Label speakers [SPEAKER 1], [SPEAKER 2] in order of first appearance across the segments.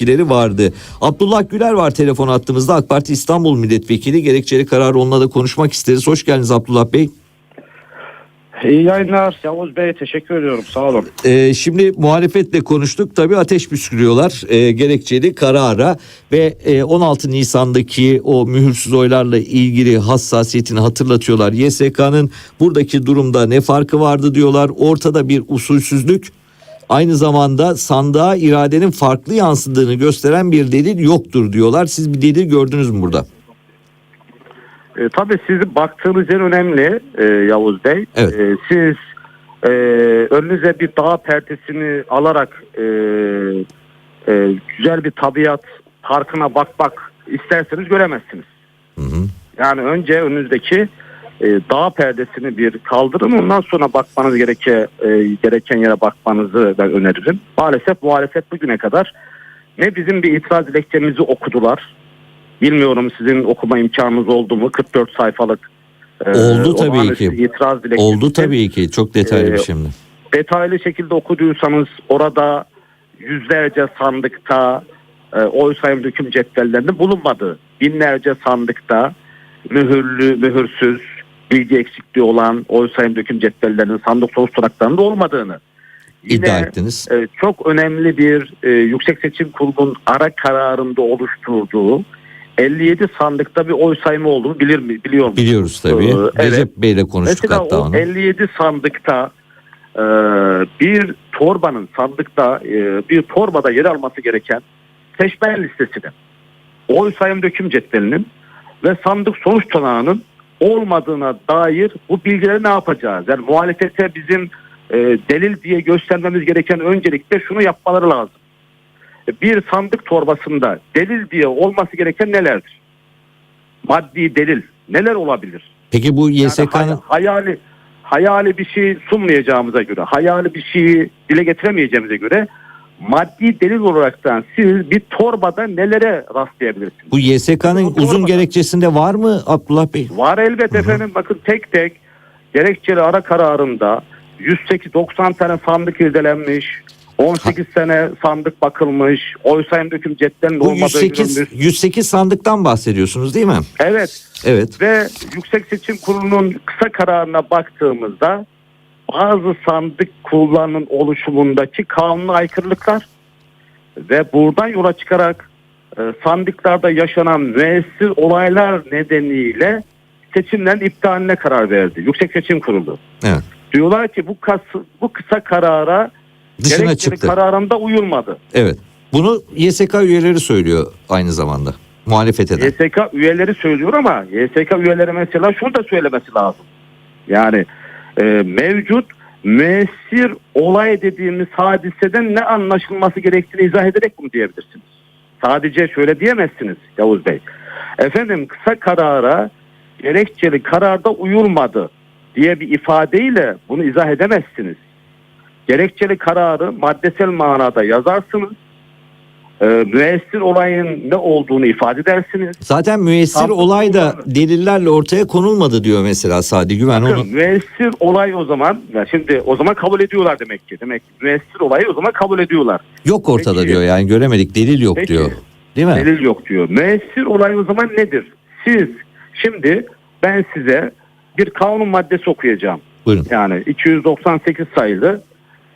[SPEAKER 1] tepkileri vardı. Abdullah Güler var telefon attığımızda AK Parti İstanbul Milletvekili. Gerekçeli karar onunla da konuşmak isteriz. Hoş geldiniz Abdullah Bey.
[SPEAKER 2] İyi yayınlar Yavuz Bey teşekkür ediyorum sağ olun.
[SPEAKER 1] Ee, şimdi muhalefetle konuştuk. Tabii ateş püskürüyorlar e, gerekçeli karara ve e, 16 Nisan'daki o mühürsüz oylarla ilgili hassasiyetini hatırlatıyorlar. YSK'nın buradaki durumda ne farkı vardı diyorlar. Ortada bir usulsüzlük. Aynı zamanda sandığa iradenin farklı yansıdığını gösteren bir delil yoktur diyorlar. Siz bir delil gördünüz mü burada?
[SPEAKER 2] E, tabii sizin baktığınız yer önemli e, Yavuz Bey.
[SPEAKER 1] Evet.
[SPEAKER 2] E, siz e, önünüze bir dağ perdesini alarak e, e, güzel bir tabiat parkına bak bak isterseniz göremezsiniz.
[SPEAKER 1] Hı hı.
[SPEAKER 2] Yani önce önünüzdeki e, dağ perdesini bir kaldırın ondan sonra bakmanız gereke, e, gereken yere bakmanızı ben öneririm. Maalesef muhalefet bugüne kadar ne bizim bir itiraz dilekçemizi okudular. Bilmiyorum sizin okuma imkanınız oldu mu? 44 sayfalık e,
[SPEAKER 1] Oldu tabii ki.
[SPEAKER 2] itiraz dilekçesi.
[SPEAKER 1] Oldu tabii ki. Çok detaylı bir
[SPEAKER 2] Ee,
[SPEAKER 1] şimdi.
[SPEAKER 2] Detaylı şekilde okuduysanız orada yüzlerce sandıkta e, oy sayım döküm cetvellerinin bulunmadığı, binlerce sandıkta mühürlü, mühürsüz, bilgi eksikliği olan oy sayım döküm cetvellerinin sandık sonuç tutanaklarında olmadığını
[SPEAKER 1] İddia ettiniz.
[SPEAKER 2] e, çok önemli bir e, Yüksek Seçim Kurulu'nun ara kararında oluşturduğu 57 sandıkta bir oy sayımı olduğunu bilir mi biliyor musunuz?
[SPEAKER 1] Biliyoruz tabii.
[SPEAKER 2] Ee, evet.
[SPEAKER 1] Recep Bey'le konuştuk
[SPEAKER 2] Mesela
[SPEAKER 1] hatta onu.
[SPEAKER 2] 57 sandıkta e, bir torbanın sandıkta e, bir torbada yer alması gereken seçmen listesinin oy sayım döküm cetvelinin ve sandık sonuç tutanağının olmadığına dair bu bilgileri ne yapacağız? Yani muhalefete bizim e, delil diye göstermemiz gereken öncelikle şunu yapmaları lazım. E, Bir sandık torbasında delil diye olması gereken nelerdir? Maddi delil neler olabilir?
[SPEAKER 1] Peki bu
[SPEAKER 2] Yani
[SPEAKER 1] YSK'nın
[SPEAKER 2] hay- hayali hayali bir şey sunmayacağımıza göre, hayali bir şeyi dile getiremeyeceğimize göre maddi delil olaraktan siz bir torbada nelere rastlayabilirsiniz?
[SPEAKER 1] bu YSK'nın uzun
[SPEAKER 2] doğru.
[SPEAKER 1] gerekçesinde var mı Abdullah Bey?
[SPEAKER 2] Var elbet efendim bakın tek tek gerekçeli ara kararında 108 90 tane sandık irdelenmiş. 18 sene sandık bakılmış. Oy sayım döküm cetvelin
[SPEAKER 1] Bu
[SPEAKER 2] olmadığı
[SPEAKER 1] 108
[SPEAKER 2] görülmüş.
[SPEAKER 1] 108 sandıktan bahsediyorsunuz değil mi?
[SPEAKER 2] Evet
[SPEAKER 1] Evet.
[SPEAKER 2] Ve Yüksek Seçim Kurulu'nun kısa kararına baktığımızda bazı sandık kurullarının oluşumundaki kanuna aykırılıklar ve buradan yola çıkarak e, sandıklarda yaşanan müessir olaylar nedeniyle seçimlerin iptaline karar verdi. Yüksek Seçim Kurulu.
[SPEAKER 1] Evet.
[SPEAKER 2] Diyorlar ki bu, kas, bu kısa karara
[SPEAKER 1] Dışına çıktı.
[SPEAKER 2] kararında uyulmadı.
[SPEAKER 1] Evet. Bunu YSK üyeleri söylüyor aynı zamanda. Muhalefet eden.
[SPEAKER 2] YSK üyeleri söylüyor ama YSK üyeleri mesela şunu da söylemesi lazım. Yani e, mevcut müessir olay dediğimiz hadiseden ne anlaşılması gerektiğini izah ederek bunu diyebilirsiniz. Sadece şöyle diyemezsiniz Yavuz Bey. Efendim kısa karara gerekçeli kararda uyulmadı diye bir ifadeyle bunu izah edemezsiniz. Gerekçeli kararı maddesel manada yazarsınız. E, müessir olayın ne olduğunu ifade edersiniz.
[SPEAKER 1] Zaten müessir
[SPEAKER 2] Tam-
[SPEAKER 1] olay da delillerle ortaya konulmadı diyor mesela Sadi Güven onu.
[SPEAKER 2] Bakın, müessir olay o zaman ya şimdi o zaman kabul ediyorlar demek ki. Demek ki müessir olayı o zaman kabul ediyorlar.
[SPEAKER 1] Yok ortada
[SPEAKER 2] Peki.
[SPEAKER 1] diyor yani göremedik delil yok
[SPEAKER 2] Peki.
[SPEAKER 1] diyor. Değil mi?
[SPEAKER 2] Delil yok diyor. Müessir olay o zaman nedir? Siz şimdi ben size bir kanun maddesi okuyacağım.
[SPEAKER 1] Buyurun.
[SPEAKER 2] Yani 298 sayılı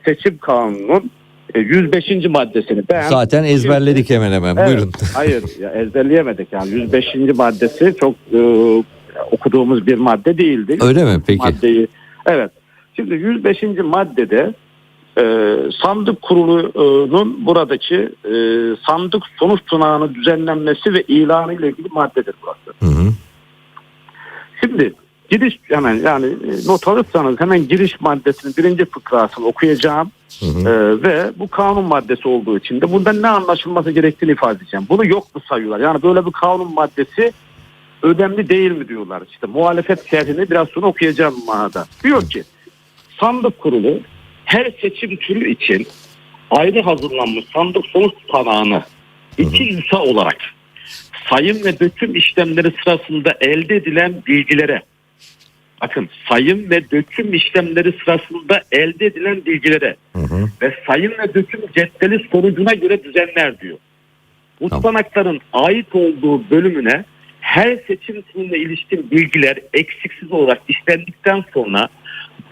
[SPEAKER 2] seçim kanunun 105. maddesini ben
[SPEAKER 1] Zaten ezberledik hemen hemen.
[SPEAKER 2] Evet,
[SPEAKER 1] Buyurun.
[SPEAKER 2] Hayır ya ezberleyemedik yani 105. maddesi çok e, okuduğumuz bir madde değildi.
[SPEAKER 1] Öyle mi peki?
[SPEAKER 2] maddeyi. Evet. Şimdi 105. maddede e, sandık kurulunun buradaki e, sandık sonuç tunağının düzenlenmesi ve ilanı ile ilgili maddedir burası.
[SPEAKER 1] Hı hı.
[SPEAKER 2] Şimdi giriş hemen yani e, not alırsanız hemen giriş maddesinin birinci fıkrasını okuyacağım.
[SPEAKER 1] Hı hı.
[SPEAKER 2] Ee, ve bu kanun maddesi olduğu için de bundan ne anlaşılması gerektiğini ifade edeceğim. Bunu yok mu sayıyorlar? Yani böyle bir kanun maddesi önemli değil mi diyorlar. İşte muhalefet şerhini biraz sonra okuyacağım manada. Diyor ki sandık kurulu her seçim türü için ayrı hazırlanmış sandık sonuç tutanağını iki insa olarak sayım ve döküm işlemleri sırasında elde edilen bilgilere bakın sayım ve döküm işlemleri sırasında elde edilen bilgilere
[SPEAKER 1] Hı hı.
[SPEAKER 2] ve sayım ve döküm cetveli sonucuna göre düzenler diyor. Bu
[SPEAKER 1] Tamam.
[SPEAKER 2] ait olduğu bölümüne her seçim kuruluna ilişkin bilgiler eksiksiz olarak işlendikten sonra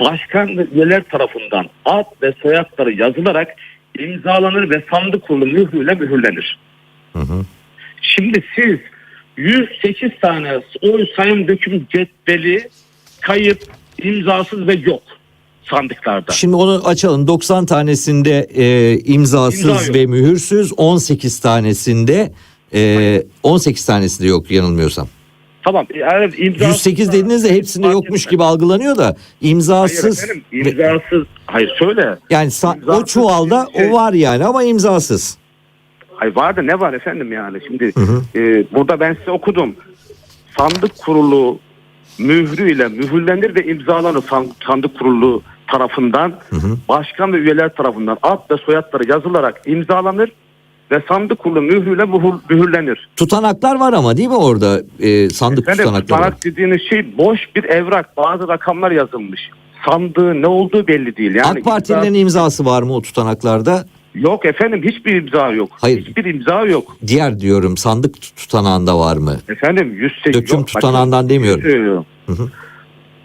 [SPEAKER 2] başkan ve üyeler tarafından ad ve soyadları yazılarak imzalanır ve sandık kurulu mührüyle mühürlenir.
[SPEAKER 1] Hı hı.
[SPEAKER 2] Şimdi siz 108 tane oy sayım döküm cetveli kayıp, imzasız ve yok sandıklarda.
[SPEAKER 1] Şimdi onu açalım. 90 tanesinde e, imzasız
[SPEAKER 2] İmza
[SPEAKER 1] ve mühürsüz, 18 tanesinde e, 18 tanesinde yok yanılmıyorsam.
[SPEAKER 2] Tamam. Yani imzasız
[SPEAKER 1] 108 dediniz de hepsinde yokmuş gibi algılanıyor da
[SPEAKER 2] Hayır
[SPEAKER 1] imzasız
[SPEAKER 2] efendim
[SPEAKER 1] ve-
[SPEAKER 2] imzasız. Hayır söyle.
[SPEAKER 1] yani sa- o
[SPEAKER 2] imzasız
[SPEAKER 1] çuvalda
[SPEAKER 2] şey.
[SPEAKER 1] o var yani ama imzasız.
[SPEAKER 2] Hayır var da ne var efendim yani. Şimdi
[SPEAKER 1] Hı hı.
[SPEAKER 2] e, burada ben size okudum. Sandık kurulu mührüyle mühürlenir ve imzalanır san- sandık kurulu tarafından
[SPEAKER 1] Hı hı.
[SPEAKER 2] başkan ve üyeler tarafından ad ve soyadları yazılarak imzalanır ve sandık kurulu mührüyle mühür, mühürlenir.
[SPEAKER 1] Tutanaklar var ama değil mi orada e, sandık
[SPEAKER 2] Efendim
[SPEAKER 1] tutanakları?
[SPEAKER 2] tutanak dediğiniz şey boş bir evrak. Bazı rakamlar yazılmış. Sandığı ne olduğu belli değil. Yani
[SPEAKER 1] AK Partililerin imzası var mı o tutanaklarda?
[SPEAKER 2] Yok efendim hiçbir imza yok.
[SPEAKER 1] Hayır.
[SPEAKER 2] Hiçbir imza yok.
[SPEAKER 1] Diğer diyorum sandık tutanağında var mı?
[SPEAKER 2] Efendim 108
[SPEAKER 1] Döküm
[SPEAKER 2] yok.
[SPEAKER 1] tutanağından demiyorum.
[SPEAKER 2] Söylüyorum.
[SPEAKER 1] Hı hı.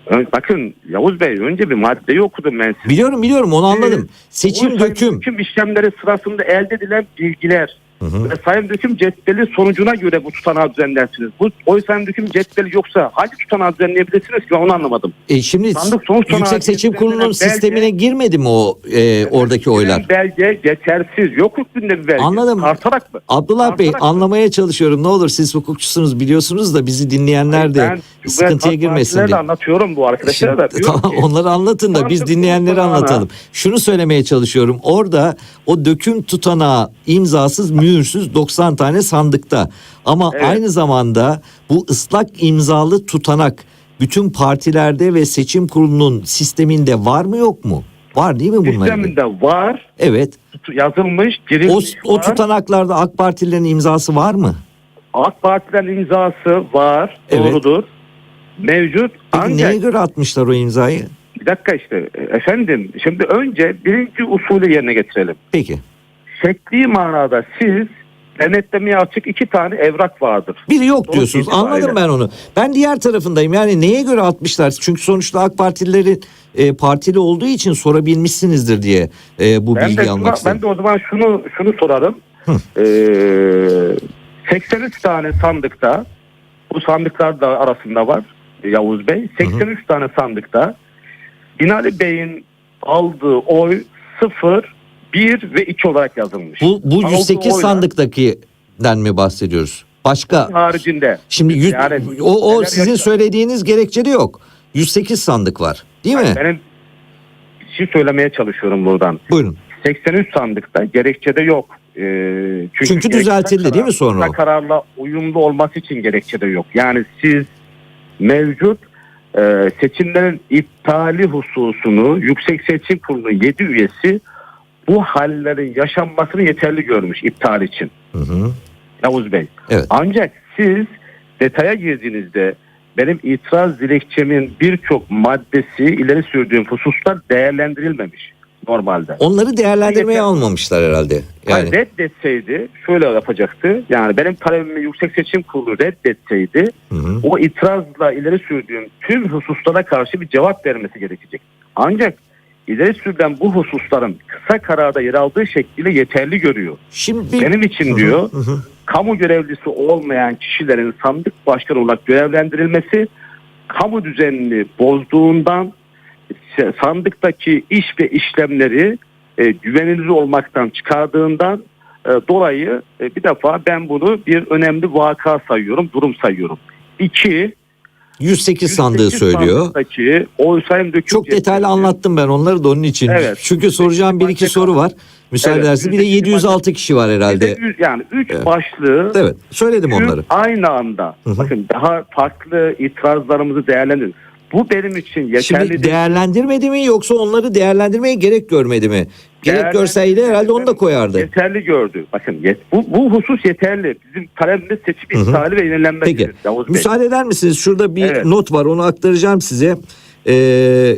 [SPEAKER 2] Ön- Bakın Yavuz Bey önce bir maddeyi okudum ben size.
[SPEAKER 1] Biliyorum biliyorum onu anladım.
[SPEAKER 2] Oy
[SPEAKER 1] Seçim döküm.
[SPEAKER 2] döküm işlemleri sırasında elde edilen bilgiler
[SPEAKER 1] Hı hı.
[SPEAKER 2] ve sayım döküm cetveli sonucuna göre bu tutanağı düzenlersiniz. Bu oy sayım döküm cetveli yoksa hangi tutanağı düzenleyebilirsiniz ki ben onu anlamadım.
[SPEAKER 1] E şimdi
[SPEAKER 2] Sandık sonuç
[SPEAKER 1] Yüksek Seçim
[SPEAKER 2] belge-
[SPEAKER 1] Kurulu'nun sistemine girmedi mi o e, oradaki oylar?
[SPEAKER 2] Belge geçersiz. Yok hükmünde bir belge.
[SPEAKER 1] Anladım.
[SPEAKER 2] Artarak mı?
[SPEAKER 1] Abdullah Bey
[SPEAKER 2] Artarak-
[SPEAKER 1] anlamaya çalışıyorum. Ne olur siz hukukçusunuz biliyorsunuz da bizi dinleyenler de
[SPEAKER 2] Ben
[SPEAKER 1] sıkıntıya
[SPEAKER 2] Halk
[SPEAKER 1] girmesin diye.
[SPEAKER 2] anlatıyorum bu arkadaşlara da. Diyorum
[SPEAKER 1] tamam
[SPEAKER 2] ki,
[SPEAKER 1] onları anlatın da biz dinleyenleri anlatalım. Şunu söylemeye çalışıyorum. Orada o döküm tutanağı imzasız mühürsüz 90 tane sandıkta. Ama
[SPEAKER 2] Evet.
[SPEAKER 1] aynı zamanda bu ıslak imzalı tutanak bütün partilerde ve seçim kurulunun sisteminde var mı yok mu? Var değil mi bunlar?
[SPEAKER 2] sisteminde var.
[SPEAKER 1] Evet.
[SPEAKER 2] yazılmış,
[SPEAKER 1] O,
[SPEAKER 2] girilmiş
[SPEAKER 1] o
[SPEAKER 2] var.
[SPEAKER 1] tutanaklarda AK Partililerin imzası var mı?
[SPEAKER 2] AK Parti'den imzası var.
[SPEAKER 1] Evet.
[SPEAKER 2] Doğrudur. Mevcut.
[SPEAKER 1] Peki
[SPEAKER 2] Ancak
[SPEAKER 1] neye göre atmışlar o imzayı?
[SPEAKER 2] bir dakika işte e, efendim şimdi önce birinci usulü yerine getirelim.
[SPEAKER 1] Peki.
[SPEAKER 2] Şekli manada siz denetlemeye açık iki tane evrak vardır.
[SPEAKER 1] Biri yok diyorsunuz. Anladım ben onu. Ben diğer tarafındayım. Yani neye göre atmışlar? Çünkü sonuçta AK Partililerin e, partili olduğu için sorabilmişsinizdir diye e, bu
[SPEAKER 2] Ben
[SPEAKER 1] bilgiyi
[SPEAKER 2] şuna-
[SPEAKER 1] almak istedim.
[SPEAKER 2] ben de o zaman şunu şunu sorarım.
[SPEAKER 1] Hı.
[SPEAKER 2] Ee, 83 tane sandıkta bu sandıklar da arasında var Yavuz Bey. 83 tane sandıkta Binali Bey'in aldığı oy 0, 1 ve 2 olarak yazılmış.
[SPEAKER 1] Bu, bu
[SPEAKER 2] Aldığı
[SPEAKER 1] 108
[SPEAKER 2] oylar
[SPEAKER 1] sandıktaki'den mi bahsediyoruz? Başka
[SPEAKER 2] haricinde.
[SPEAKER 1] şimdi yüz-
[SPEAKER 2] Yani
[SPEAKER 1] o, o sizin
[SPEAKER 2] yaşa-
[SPEAKER 1] söylediğiniz gerekçede yok. 108 sandık var. Değil mi?
[SPEAKER 2] Benim bir şey söylemeye çalışıyorum buradan.
[SPEAKER 1] Buyurun.
[SPEAKER 2] 83 sandıkta gerekçede yok. Ee, çünkü,
[SPEAKER 1] Çünkü düzeltildi değil mi sonra
[SPEAKER 2] Kararla uyumlu olması için gerekçede yok. Yani siz mevcut e, seçimlerin iptali hususunu Yüksek Seçim Kurulu 7 üyesi bu hallerin yaşanmasını yeterli görmüş iptal için.
[SPEAKER 1] Hı hı.
[SPEAKER 2] Yavuz Bey.
[SPEAKER 1] Evet.
[SPEAKER 2] Ancak siz detaya girdiğinizde benim itiraz dilekçemin birçok maddesi ileri sürdüğüm hususlar değerlendirilmemiş normalde.
[SPEAKER 1] Onları değerlendirmeye
[SPEAKER 2] Yeter-
[SPEAKER 1] almamışlar herhalde. Yani
[SPEAKER 2] Yani reddetseydi şöyle yapacaktı. Yani benim talebimi Yüksek Seçim Kurulu reddetseydi
[SPEAKER 1] Hı hı.
[SPEAKER 2] o itirazla ileri sürdüğüm tüm hususlara karşı bir cevap vermesi gerekecek. Ancak ileri sürülen bu hususların kısa kararda yer aldığı şekliyle yeterli görüyor.
[SPEAKER 1] Şimdi
[SPEAKER 2] Benim için
[SPEAKER 1] Hı
[SPEAKER 2] diyor
[SPEAKER 1] hı hı.
[SPEAKER 2] kamu görevlisi olmayan kişilerin sandık başkanı olarak görevlendirilmesi kamu düzenini bozduğundan sandıktaki iş ve işlemleri e, güvenilir olmaktan çıkardığından e, dolayı e, bir defa ben bunu bir önemli vaka sayıyorum, durum sayıyorum. İki,
[SPEAKER 1] 108 sandığı
[SPEAKER 2] 108
[SPEAKER 1] söylüyor.
[SPEAKER 2] oy sayım döküm
[SPEAKER 1] Çok detaylı
[SPEAKER 2] cetveli-
[SPEAKER 1] anlattım ben onları da onun için.
[SPEAKER 2] Evet.
[SPEAKER 1] Çünkü soracağım bir iki soru var. Müsaade
[SPEAKER 2] Evet,
[SPEAKER 1] ederseniz bir de
[SPEAKER 2] 108
[SPEAKER 1] 706 kişi var herhalde.
[SPEAKER 2] yüz- Yani üç
[SPEAKER 1] Evet.
[SPEAKER 2] başlığı
[SPEAKER 1] Evet söyledim onları.
[SPEAKER 2] Aynı anda.
[SPEAKER 1] Hı hı.
[SPEAKER 2] Bakın daha farklı itirazlarımızı değerlendirin. Bu benim için yeterli
[SPEAKER 1] Şimdi
[SPEAKER 2] değil.
[SPEAKER 1] değerlendirmedi mi yoksa onları değerlendirmeye gerek görmedi mi? Gerek görseydi herhalde onu da koyardı.
[SPEAKER 2] Yeterli gördü. Bakın yet- bu, bu husus yeterli. Bizim talebimiz seçim iptali ve yenilenmesidir.
[SPEAKER 1] Peki müsaade eder misiniz? Şurada bir
[SPEAKER 2] Evet.
[SPEAKER 1] not var onu aktaracağım size. Ee,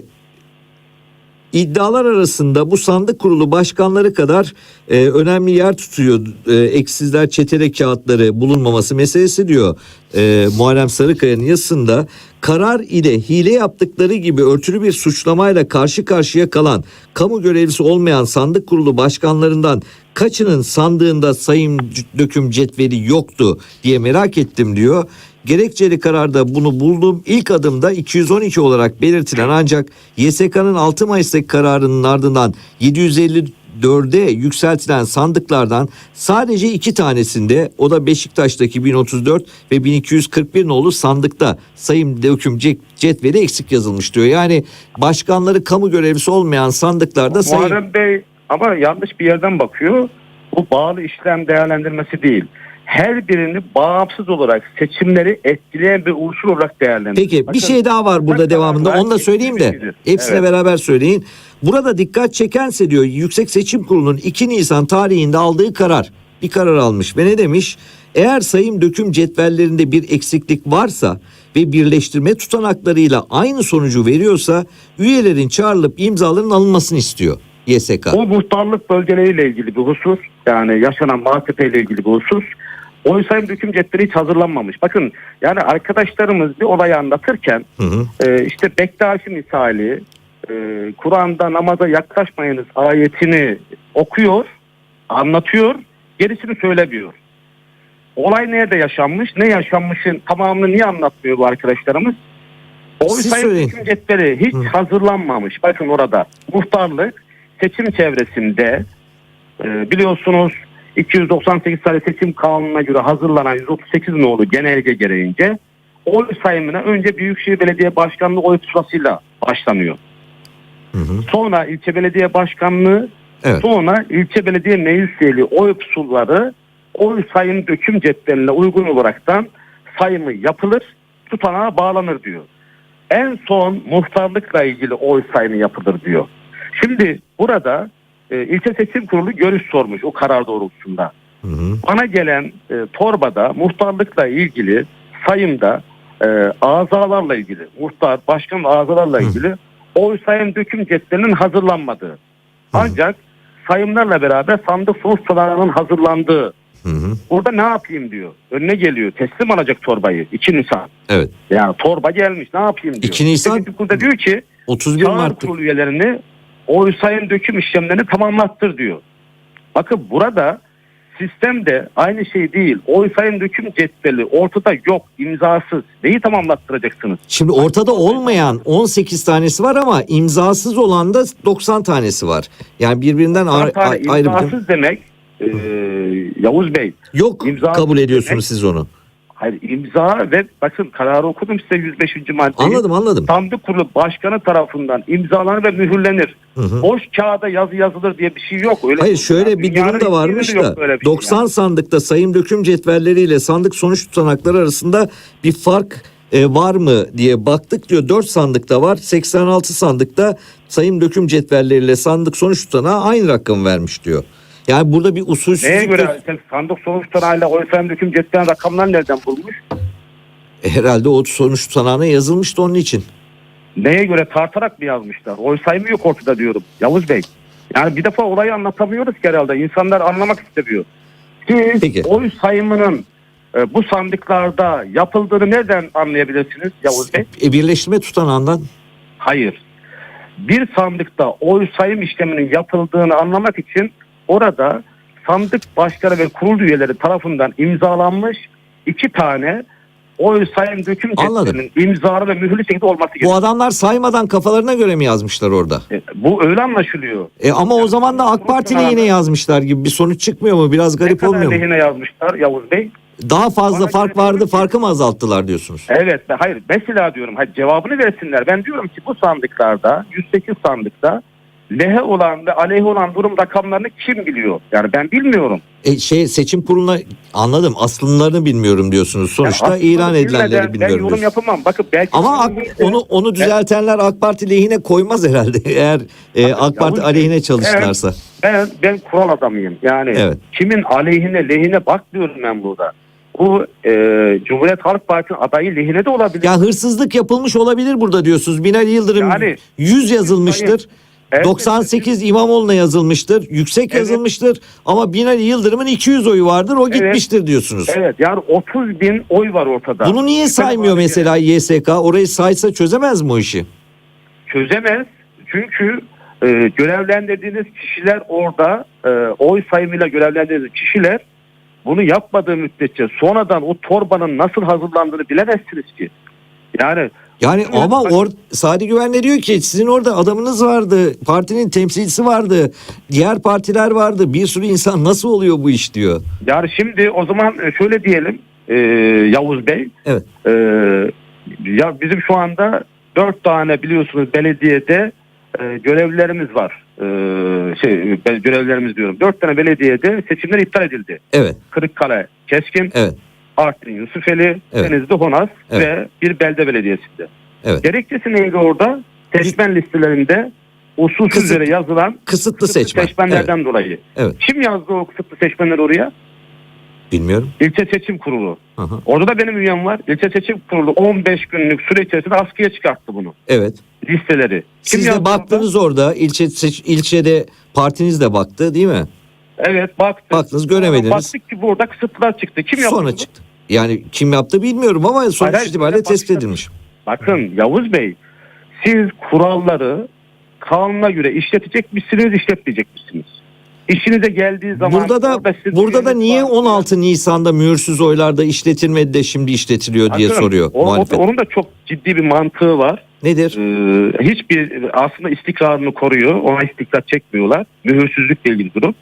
[SPEAKER 1] iddialar arasında bu sandık kurulu başkanları kadar e, önemli yer tutuyor. E, eksizler çetele kağıtları bulunmaması meselesi diyor e, Muharrem Sarıkaya'nın yazısında. Karar ile hile yaptıkları gibi örtülü bir suçlamayla karşı karşıya kalan kamu görevlisi olmayan sandık kurulu başkanlarından kaçının sandığında sayım döküm cetveli yoktu diye merak ettim diyor. Gerekçeli kararda bunu buldum. İlk adımda 212 olarak belirtilen ancak YSK'nın 6 Mayıs'taki kararının ardından 754'e yükseltilen sandıklardan sadece iki tanesinde o da Beşiktaş'taki 1034 ve 1241 nolu sandıkta sayım döküm ce- cetveli eksik yazılmış diyor. Yani başkanları kamu görevlisi olmayan sandıklarda sayım
[SPEAKER 2] Muharrem Bey ama yanlış bir yerden bakıyor. Bu bağlı işlem değerlendirmesi değil. Her birini bağımsız olarak seçimleri etkileyen bir unsur olarak değerlendiriyor.
[SPEAKER 1] Peki bir
[SPEAKER 2] Bakın,
[SPEAKER 1] şey daha var burada devamında
[SPEAKER 2] ben
[SPEAKER 1] onu da söyleyeyim de
[SPEAKER 2] etkili
[SPEAKER 1] hepsine
[SPEAKER 2] Evet.
[SPEAKER 1] beraber söyleyin. Burada dikkat çekense diyor Yüksek Seçim Kurulu'nun 2 Nisan tarihinde aldığı karar bir karar almış ve ne demiş? Eğer sayım döküm cetvellerinde bir eksiklik varsa ve birleştirme tutanaklarıyla aynı sonucu veriyorsa üyelerin çağrılıp imzaların alınmasını istiyor YSK.
[SPEAKER 2] Bu muhtarlık bölgeleriyle ilgili bir husus. Yani yaşanan MHP ile ilgili bir husus. Oy sayım döküm cetveli hiç hazırlanmamış. Bakın yani arkadaşlarımız bir olayı anlatırken
[SPEAKER 1] Hı hı.
[SPEAKER 2] e, işte Bektaşi misali e, Kur'an'da namaza yaklaşmayınız ayetini okuyor, anlatıyor, gerisini söylemiyor. Olay nerede yaşanmış? Ne yaşanmışın tamamını niye anlatmıyor bu arkadaşlarımız? Oy
[SPEAKER 1] Siz
[SPEAKER 2] sayım döküm cetveli hiç
[SPEAKER 1] Hı.
[SPEAKER 2] hazırlanmamış. Bakın orada muhtarlık seçim çevresinde e, biliyorsunuz 298 sayılı seçim kanununa göre hazırlanan 138 nolu genelge gereğince oy sayımına önce Büyükşehir Belediye Başkanlığı oy pusulasıyla başlanıyor.
[SPEAKER 1] Hı hı.
[SPEAKER 2] Sonra ilçe belediye başkanlığı,
[SPEAKER 1] Evet.
[SPEAKER 2] sonra ilçe belediye meclis üyeliği oy pusulları oy sayım döküm cetveline uygun olaraktan sayımı yapılır, tutanağa bağlanır diyor. En son muhtarlıkla ilgili oy sayımı yapılır diyor. Şimdi burada e, ilçe seçim kurulu görüş sormuş o karar doğrultusunda.
[SPEAKER 1] Hı hı.
[SPEAKER 2] Bana gelen e, torbada muhtarlıkla ilgili sayımda e, azalarla ilgili muhtar, başkan azalarla
[SPEAKER 1] Hı.
[SPEAKER 2] ilgili oy sayım döküm cetvelinin hazırlanmadığı. Ancak sayımlarla beraber sandık sonuç sıralarının hazırlandığı.
[SPEAKER 1] Hı hı.
[SPEAKER 2] Burada ne yapayım diyor. Önüne geliyor. Teslim alacak torbayı. 2 Nisan.
[SPEAKER 1] Evet.
[SPEAKER 2] Yani torba gelmiş ne yapayım diyor.
[SPEAKER 1] 2 Nisan-
[SPEAKER 2] Seçim kurulu diyor ki
[SPEAKER 1] 31
[SPEAKER 2] çağrı
[SPEAKER 1] Mart
[SPEAKER 2] kurulu üyelerini oy sayım döküm işlemlerini tamamlattır diyor. Bakın burada sistemde aynı şey değil. Oy sayım döküm cetveli ortada yok imzasız. Neyi tamamlattıracaksınız?
[SPEAKER 1] Şimdi ortada olmayan 18 tanesi var ama imzasız olan da 90 tanesi var. Yani birbirinden ayrı
[SPEAKER 2] imzasız demek e, Yavuz Bey.
[SPEAKER 1] yok
[SPEAKER 2] imzasız
[SPEAKER 1] kabul ediyorsunuz
[SPEAKER 2] demek-
[SPEAKER 1] siz onu.
[SPEAKER 2] Hayır imza ve bakın kararı okudum size 105. maddeyi.
[SPEAKER 1] Anladım anladım.
[SPEAKER 2] Sandık kurulu başkanı tarafından imzalanır ve mühürlenir.
[SPEAKER 1] Hı hı.
[SPEAKER 2] Boş kağıda yazı yazılır diye bir şey yok. Öyle
[SPEAKER 1] Hayır şöyle bir
[SPEAKER 2] Dünyanın
[SPEAKER 1] durum da varmış da
[SPEAKER 2] yok böyle bir şey
[SPEAKER 1] 90
[SPEAKER 2] yani.
[SPEAKER 1] sandıkta sayım döküm cetvelleriyle sandık sonuç tutanakları arasında bir fark e, var mı diye baktık diyor. 4 sandıkta var 86 sandıkta sayım döküm cetvelleriyle sandık sonuç tutanağı aynı rakam vermiş diyor. Yani burada bir
[SPEAKER 2] Neye
[SPEAKER 1] usulsüzlük
[SPEAKER 2] göre sen sandık sonuçlarıyla sayım döküm cetvelin rakamlar nereden bulmuş?
[SPEAKER 1] E, herhalde o sonuç tutanağına yazılmıştı onun için.
[SPEAKER 2] Neye göre tartarak mı yazmışlar? Oy sayımı yok ortada diyorum. Yavuz Bey. Yani bir defa olayı anlatamıyoruz ki herhalde. İnsanlar anlamak istemiyor. Siz
[SPEAKER 1] Peki.
[SPEAKER 2] oy sayımının e, bu sandıklarda yapıldığını nereden anlayabilirsiniz Yavuz Bey?
[SPEAKER 1] E, birleştirme tutanağından
[SPEAKER 2] Hayır. Bir sandıkta oy sayım işleminin yapıldığını anlamak için orada sandık başkanı ve kurul üyeleri tarafından imzalanmış iki tane oy sayım döküm cetvelinin imzalı ve mühürlü şekilde olması
[SPEAKER 1] bu
[SPEAKER 2] gerekiyor.
[SPEAKER 1] adamlar saymadan kafalarına göre mi yazmışlar orada?
[SPEAKER 2] E, Bu öyle anlaşılıyor.
[SPEAKER 1] E ama o zaman da AK Parti lehine yazmışlar gibi bir sonuç çıkmıyor mu? Biraz
[SPEAKER 2] Ne
[SPEAKER 1] garip
[SPEAKER 2] kadar
[SPEAKER 1] olmuyor mu?
[SPEAKER 2] lehine yazmışlar Yavuz Bey?
[SPEAKER 1] Daha fazla
[SPEAKER 2] Bana
[SPEAKER 1] fark vardı,
[SPEAKER 2] ki-
[SPEAKER 1] farkı mı azalttılar diyorsunuz?
[SPEAKER 2] Evet, hayır mesela diyorum, hayır, cevabını versinler. Ben diyorum ki bu sandıklarda, 108 sandıkta lehe olan ve aleyhe olan durum rakamlarını kim biliyor? Yani ben bilmiyorum.
[SPEAKER 1] E şey seçim kuruluna anladım. Aslınlarını bilmiyorum diyorsunuz. Sonuçta
[SPEAKER 2] Yani
[SPEAKER 1] ilan edilenleri
[SPEAKER 2] bilmeden Ben
[SPEAKER 1] bilmiyorum.
[SPEAKER 2] yorum yapamam. Bakın belki
[SPEAKER 1] Ama AK- onu onu düzeltenler AK Parti lehine koymaz herhalde. Eğer e, AK Parti aleyhine çalışırlarsa.
[SPEAKER 2] ben ben kural adamıyım. Yani
[SPEAKER 1] Evet.
[SPEAKER 2] kimin aleyhine lehine bakmıyorum ben burada. Bu e, Cumhuriyet Halk Partisi'nin adayı lehine de olabilir.
[SPEAKER 1] Ya hırsızlık yapılmış olabilir burada diyorsunuz. Binali Yıldırım
[SPEAKER 2] Yani-
[SPEAKER 1] 100 yazılmıştır.
[SPEAKER 2] Elbette
[SPEAKER 1] 98 İmamoğlu'na yazılmıştır. Yüksek
[SPEAKER 2] Evet.
[SPEAKER 1] yazılmıştır. Ama Binali Yıldırım'ın 200 oyu vardır. O
[SPEAKER 2] Evet.
[SPEAKER 1] gitmiştir diyorsunuz.
[SPEAKER 2] Evet yani 30 bin oy var ortada.
[SPEAKER 1] Bunu niye saymıyor mesela YSK? Orayı saysa çözemez mi o işi?
[SPEAKER 2] Çözemez. Çünkü e, görevlendirdiğiniz kişiler orada e, oy sayımıyla görevlendirdiğiniz kişiler bunu yapmadığı müddetçe sonradan o torbanın nasıl hazırlandığını bilemezsiniz ki. Yani
[SPEAKER 1] Yani
[SPEAKER 2] Evet,
[SPEAKER 1] ama or Sadi Güvenli diyor ki sizin orada adamınız vardı. Partinin temsilcisi vardı. Diğer partiler vardı. Bir sürü insan nasıl oluyor bu iş diyor.
[SPEAKER 2] yani şimdi o zaman e, şöyle diyelim e, Yavuz Bey.
[SPEAKER 1] Evet.
[SPEAKER 2] e, ya bizim şu anda dört tane biliyorsunuz belediyede e, görevlilerimiz var. E, şey ben görevlilerimiz diyorum. Dört tane belediyede seçimler iptal edildi.
[SPEAKER 1] Evet.
[SPEAKER 2] Kırıkkale, Keskin,
[SPEAKER 1] Evet.
[SPEAKER 2] Artvin, Yusufeli,
[SPEAKER 1] Evet.
[SPEAKER 2] Denizli, Honaz
[SPEAKER 1] Evet.
[SPEAKER 2] ve bir belde belediyesinde.
[SPEAKER 1] Evet.
[SPEAKER 2] Gerekçesi neydi orada? Seçmen listelerinde usulsüz
[SPEAKER 1] Kısıt-
[SPEAKER 2] üzere yazılan
[SPEAKER 1] Kısıtlı
[SPEAKER 2] kısıtlı
[SPEAKER 1] seçmen.
[SPEAKER 2] seçmenlerden dolayı.
[SPEAKER 1] Evet.
[SPEAKER 2] Kim yazdı o kısıtlı seçmenleri oraya?
[SPEAKER 1] Evet. Bilmiyorum.
[SPEAKER 2] İlçe Seçim Kurulu.
[SPEAKER 1] Hı.
[SPEAKER 2] Orada da benim üyem var. İlçe Seçim Kurulu 15 günlük süre içerisinde askıya çıkarttı bunu.
[SPEAKER 1] Evet.
[SPEAKER 2] Listeleri. Kim
[SPEAKER 1] Siz de baktınız orada. ilçe seç- ilçede partiniz de baktı değil mi?
[SPEAKER 2] orada? Evet baktık.
[SPEAKER 1] Baktınız, göremediniz.
[SPEAKER 2] Baktık ki burada kısıtlar çıktı. Kim yaptı
[SPEAKER 1] Sonra
[SPEAKER 2] bunu?
[SPEAKER 1] çıktı. Yani kim yaptı bilmiyorum ama sonuç
[SPEAKER 2] hayır,
[SPEAKER 1] itibariyle tespit edilmiş.
[SPEAKER 2] Bakın Yavuz Bey siz kuralları kanuna göre işletecekmişsiniz, işletmeyecekmişsiniz. İşinize geldiği zaman
[SPEAKER 1] Burada da burada da niye
[SPEAKER 2] var.
[SPEAKER 1] 16 Nisan'da mühürsüz oylarda işletilmedi de şimdi işletiliyor diye
[SPEAKER 2] Bakın,
[SPEAKER 1] soruyor
[SPEAKER 2] o-
[SPEAKER 1] muhalefet.
[SPEAKER 2] Onun da çok ciddi bir mantığı var.
[SPEAKER 1] Nedir?
[SPEAKER 2] Ee, hiçbir aslında istikrarını koruyor. Ona istikrar çekmiyorlar. Mühürsüzlükle ilgili durum.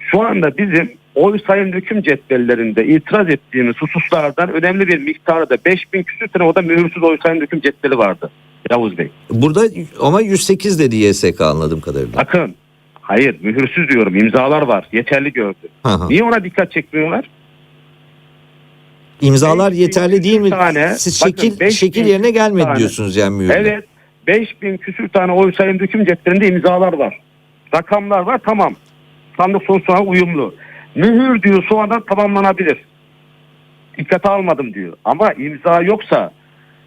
[SPEAKER 2] Şu anda bizim oy sayım döküm cetvellerinde itiraz ettiğimiz hususlardan önemli bir miktarda 5000 küsür tane o da mühürsüz oy sayım döküm cetveli vardı. Yavuz Bey.
[SPEAKER 1] Burada ama 108 dedi YSK anladığım kadarıyla.
[SPEAKER 2] Bakın hayır mühürsüz diyorum imzalar var yeterli gördü. Niye ona dikkat çekmiyorlar?
[SPEAKER 1] İmzalar yeterli değil mi?
[SPEAKER 2] tane,
[SPEAKER 1] Siz şekil şekil yerine gelmedi
[SPEAKER 2] tane.
[SPEAKER 1] diyorsunuz yani mühürle.
[SPEAKER 2] Evet 5000 küsür tane oy sayım döküm cetvelinde imzalar var. Rakamlar var tamam. Sandık sonuçlarına uyumlu. Mühür diyor sonradan tamamlanabilir. Dikkate almadım diyor. Ama imza yoksa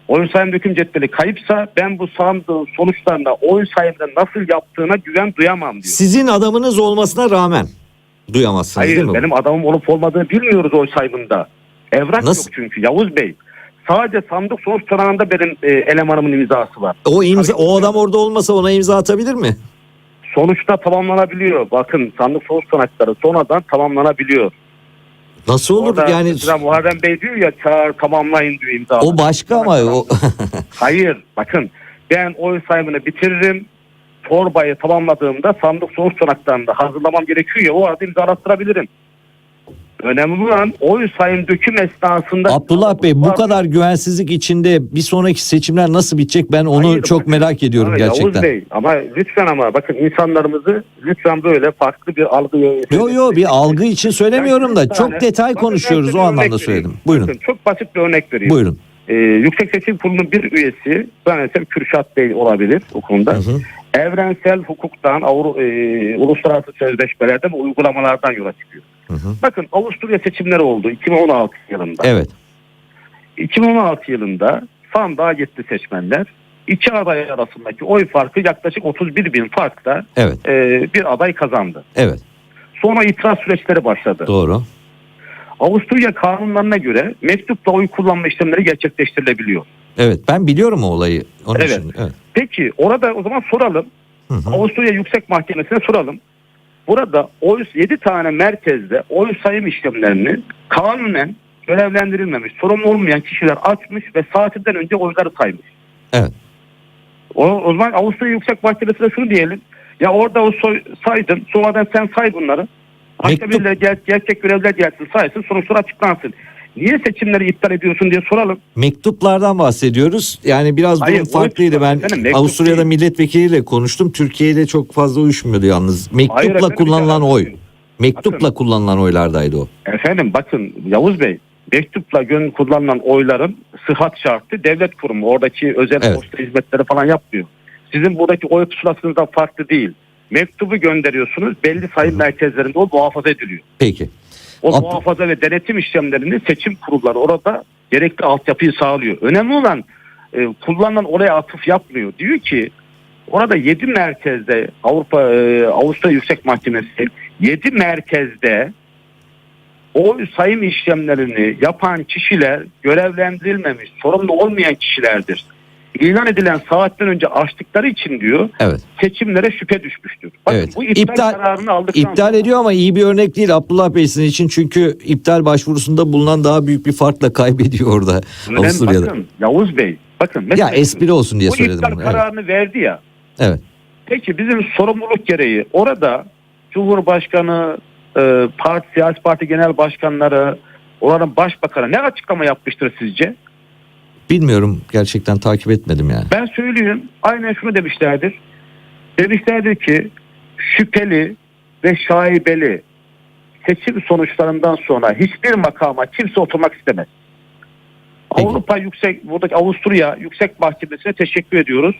[SPEAKER 2] oy sayım döküm cetveli kayıpsa ben bu sandığın sonuçlarına oy sayımda nasıl yaptığına güven duyamam diyor.
[SPEAKER 1] Sizin adamınız olmasına rağmen duyamazsınız
[SPEAKER 2] Hayır
[SPEAKER 1] değil mi?
[SPEAKER 2] benim adamım olup olmadığını bilmiyoruz oy sayımında. Evrak
[SPEAKER 1] Nasıl?
[SPEAKER 2] yok çünkü Yavuz Bey. Sadece sandık sonuç tarafında benim e, elemanımın imzası var.
[SPEAKER 1] O imza
[SPEAKER 2] Tabii.
[SPEAKER 1] o adam orada olmasa ona imza atabilir mi?
[SPEAKER 2] Sonuçta tamamlanabiliyor. Bakın sandık sonuç sanatları sonradan tamamlanabiliyor.
[SPEAKER 1] Nasıl olur
[SPEAKER 2] Orada
[SPEAKER 1] yani
[SPEAKER 2] mesela Muharrem Bey diyor ya çağır tamamlayın diyor imza.
[SPEAKER 1] o başka ama o
[SPEAKER 2] Hayır bakın ben oy sayımını bitiririm. Torbayı tamamladığımda sandık sonuç sanatlarında hazırlamam gerekiyor ya o arada imzalattırabilirim. Önemli olan oy sayım döküm esnasında
[SPEAKER 1] Abdullah Bey bu kadar güvensizlik içinde bir sonraki seçimler nasıl bitecek ben onu
[SPEAKER 2] Hayır,
[SPEAKER 1] çok
[SPEAKER 2] bakın.
[SPEAKER 1] merak ediyorum
[SPEAKER 2] Abi,
[SPEAKER 1] gerçekten.
[SPEAKER 2] Yavuz Bey ama lütfen ama bakın insanlarımızı lütfen böyle farklı bir algı
[SPEAKER 1] Yo yo bir algı için söylemiyorum da çok detay konuşuyoruz o anlamda söyledim. Buyurun.
[SPEAKER 2] Bakın, çok basit bir örnek vereyim.
[SPEAKER 1] Buyurun.
[SPEAKER 2] Ee, Yüksek Seçim Kurulu'nun bir üyesi zannedersem Kürşat Bey olabilir o konuda.
[SPEAKER 1] Hı hı.
[SPEAKER 2] Evrensel hukuktan, Avru, e, uluslararası sözleşmelerden uygulamalardan yola çıkıyor.
[SPEAKER 1] Hı hı.
[SPEAKER 2] Bakın Avusturya seçimleri oldu 2016 yılında.
[SPEAKER 1] Evet.
[SPEAKER 2] 2016 yılında sandığa gitti seçmenler. İki aday arasındaki oy farkı yaklaşık 31 bin farkla
[SPEAKER 1] Evet.
[SPEAKER 2] e, bir aday kazandı.
[SPEAKER 1] Evet.
[SPEAKER 2] Sonra itiraz süreçleri başladı.
[SPEAKER 1] Doğru.
[SPEAKER 2] Avusturya kanunlarına göre mektupla oy kullanma işlemleri gerçekleştirilebiliyor.
[SPEAKER 1] Evet ben biliyorum o olayı. Onun
[SPEAKER 2] Evet.
[SPEAKER 1] için. Evet.
[SPEAKER 2] Peki orada o zaman soralım.
[SPEAKER 1] Hı hı.
[SPEAKER 2] Avusturya Yüksek Mahkemesi'ne soralım. Burada oy 7 tane merkezde oy sayım işlemlerini kanunen görevlendirilmemiş, sorumlu olmayan kişiler açmış ve saatinden önce oyları saymış.
[SPEAKER 1] Evet.
[SPEAKER 2] O, o zaman Avusturya Yüksek Mahkemesi'ne şunu diyelim. Ya orada o soy, saydın, sonradan sen say bunları. Başka birileri gel, gerçek görevler gelsin, saysın, sonuçlar açıklansın. Niye seçimleri iptal ediyorsun diye soralım.
[SPEAKER 1] Mektuplardan bahsediyoruz. Yani biraz
[SPEAKER 2] Hayır,
[SPEAKER 1] durum farklıydı. Ben
[SPEAKER 2] efendim, mektup
[SPEAKER 1] Avusturya'da
[SPEAKER 2] değil.
[SPEAKER 1] milletvekiliyle konuştum. Türkiye ile çok fazla uyuşmuyordu yalnız.
[SPEAKER 2] Hayır
[SPEAKER 1] Mektupla
[SPEAKER 2] efendim,
[SPEAKER 1] kullanılan oy. Mektupla
[SPEAKER 2] Bakın.
[SPEAKER 1] kullanılan oylardaydı o.
[SPEAKER 2] Efendim bakın Yavuz Bey mektupla gön kullanılan oyların sıhhat şartı devlet kurumu. Oradaki özel
[SPEAKER 1] Evet.
[SPEAKER 2] posta hizmetleri falan yapmıyor. Sizin buradaki oy pusulasınızdan farklı değil. Mektubu gönderiyorsunuz belli sayım merkezlerinde o muhafaza ediliyor.
[SPEAKER 1] Peki.
[SPEAKER 2] O
[SPEAKER 1] Ab-
[SPEAKER 2] muhafaza ve denetim işlemlerini seçim kurulları orada gerekli altyapıyı sağlıyor. Önemli olan e, kullanılan oraya atıf yapmıyor. Diyor ki Orada 7 merkezde Avrupa e, Avusturya Yüksek Mahkemesi 7 merkezde oy sayım işlemlerini yapan kişiler görevlendirilmemiş, sorumlu olmayan kişilerdir. İlan edilen saatten önce açtıkları için diyor
[SPEAKER 1] Evet.
[SPEAKER 2] seçimlere şüphe düşmüştür. Bakın
[SPEAKER 1] Evet.
[SPEAKER 2] bu iptal,
[SPEAKER 1] İptal-
[SPEAKER 2] kararını aldıktan
[SPEAKER 1] İptal
[SPEAKER 2] sonra-
[SPEAKER 1] ediyor ama iyi bir örnek değil Abdullah Bey sizin için çünkü iptal başvurusunda bulunan daha büyük bir farkla kaybediyor orada
[SPEAKER 2] Ben
[SPEAKER 1] Avusturya'da.
[SPEAKER 2] bakın Yavuz Bey bakın
[SPEAKER 1] Ya
[SPEAKER 2] mesela
[SPEAKER 1] espri olsun diye
[SPEAKER 2] bu
[SPEAKER 1] söyledim
[SPEAKER 2] iptal
[SPEAKER 1] bunu. Evet.
[SPEAKER 2] kararını verdi ya.
[SPEAKER 1] evet.
[SPEAKER 2] Peki bizim sorumluluk gereği orada Cumhurbaşkanı, e, parti, siyasi parti genel başkanları, oranın başbakanı ne açıklama yapmıştır sizce?
[SPEAKER 1] Bilmiyorum gerçekten takip etmedim yani.
[SPEAKER 2] Ben söyleyeyim aynen şunu demişlerdir. Demişlerdir ki şüpheli ve şaibeli seçim sonuçlarından sonra hiçbir makama kimse oturmak istemez.
[SPEAKER 1] Peki.
[SPEAKER 2] Avrupa Yüksek, buradaki Avusturya Yüksek Mahkemesi'ne teşekkür ediyoruz.